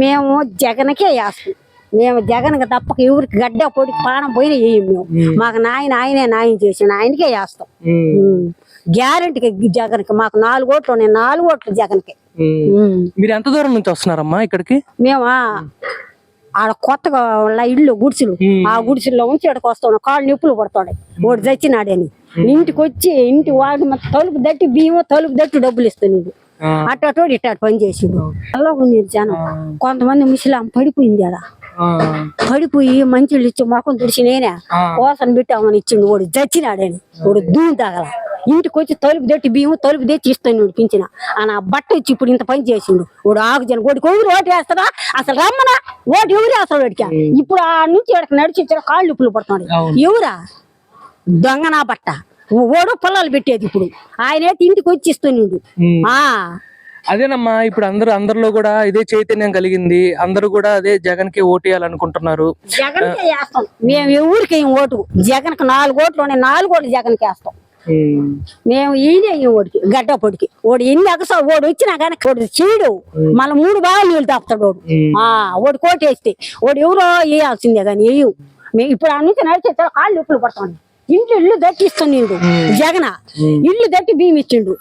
మేము జగన్కే వేస్తాం. మేము జగన్కి తప్పక ఎవరికి గడ్డ పొడి పానం పోయిన వేయం మేము. మాకు నాయన ఆయనే న్యాయం చేసిన ఆయనకే వేస్తాం. గ్యారంటీకి జగన్కి మాకు నాలుగు ఓట్లు ఉన్నాయి. నాలుగు ఓట్లు జగన్కి. మీరు ఎంత దూరం నుంచి వస్తున్నారమ్మా ఇక్కడికి? మేమా ఆడ కొత్తగా ఇల్లు గుడిసెలు. ఆ గుడిసెల్లో ఉంచి ఇక్కడికి వస్తాడు కాళ్ళు నొప్పులు పడతాడు వాడు చచ్చినాడని ఇంటికి వచ్చి ఇంటి వాడి తలుపు దట్టి బియ్యం తలుపు దట్టి డబ్బులు ఇస్తున్నాడు ఆ. అట్టటోడు ఇట్ట పని చేసిండు. అలా ఉంది జనం. కొంతమంది ముసలాం పడిపోయింది ఆ, పడిపోయి మంచిళ్ళు ఇచ్చి మొఖం తుడిచి నేనే ఆ. కోసను పెట్టామని ఇచ్చిండు. వాడు చచ్చినాడని. వాడు దూని తగల. ఇంటికి వచ్చి తలుపు తెట్టి బియ్యం తలుపు తెచ్చి ఇస్తాను పించిన ఆ నా బట్ట వచ్చి ఇప్పుడు ఇంత పని చేసిండు. వాడు ఆగుజన. వాడికి ఎవరు ఓటు వేస్తారా అసలు రమ్మనా? ఓటు ఎవరు వేస్తాడు వాడికి? ఇప్పుడు ఆ నుంచి వాడికి నడిచి కాళ్ళు ఉప్పులు పడుతున్నాడు. ఎవరా? దొంగ నా బట్ట. ఓడు పొలాలు పెట్టేది ఇప్పుడు. ఆయన అయితే ఇంటికి వచ్చి ఇస్తున్నాడు. ఆ. అదేనమ్మా ఇప్పుడు అందరూ అందరిలో కూడా ఇదే చైతన్యం కలిగింది. అందరూ కూడా అదే జగన్కి ఓటేయాలనుకుంటున్నారు జగన్ మేము ఎవరికి ఓటు. జగన్కి నాలుగు ఓట్లు ఉన్నాయి. నాలుగు ఓట్లు జగన్కి వేస్తాం. మేము ఈయనే ఈ ఓడికి గడ్డ పొడికి. ఓడి ఎన్ని ఎగసా ఓడి వచ్చినా కానీ ఓడి చేయడు. మళ్ళీ మూడు బాగా నీళ్ళు తాపుతాడు ఓడు. ఆ ఓడి కోటేస్తే. ఓడి ఎవరో వేయాల్సిందే కానీ వేయవు మేము ఇప్పుడు ఆ నుంచి నడిచే కాళ్ళు ఉప్పులు పడతాం. ఇంట్లో ఇల్లు దట్టి ఇస్తున్నాడు జగన ఇల్లు దట్టి బియ్యం ఇచ్చిండు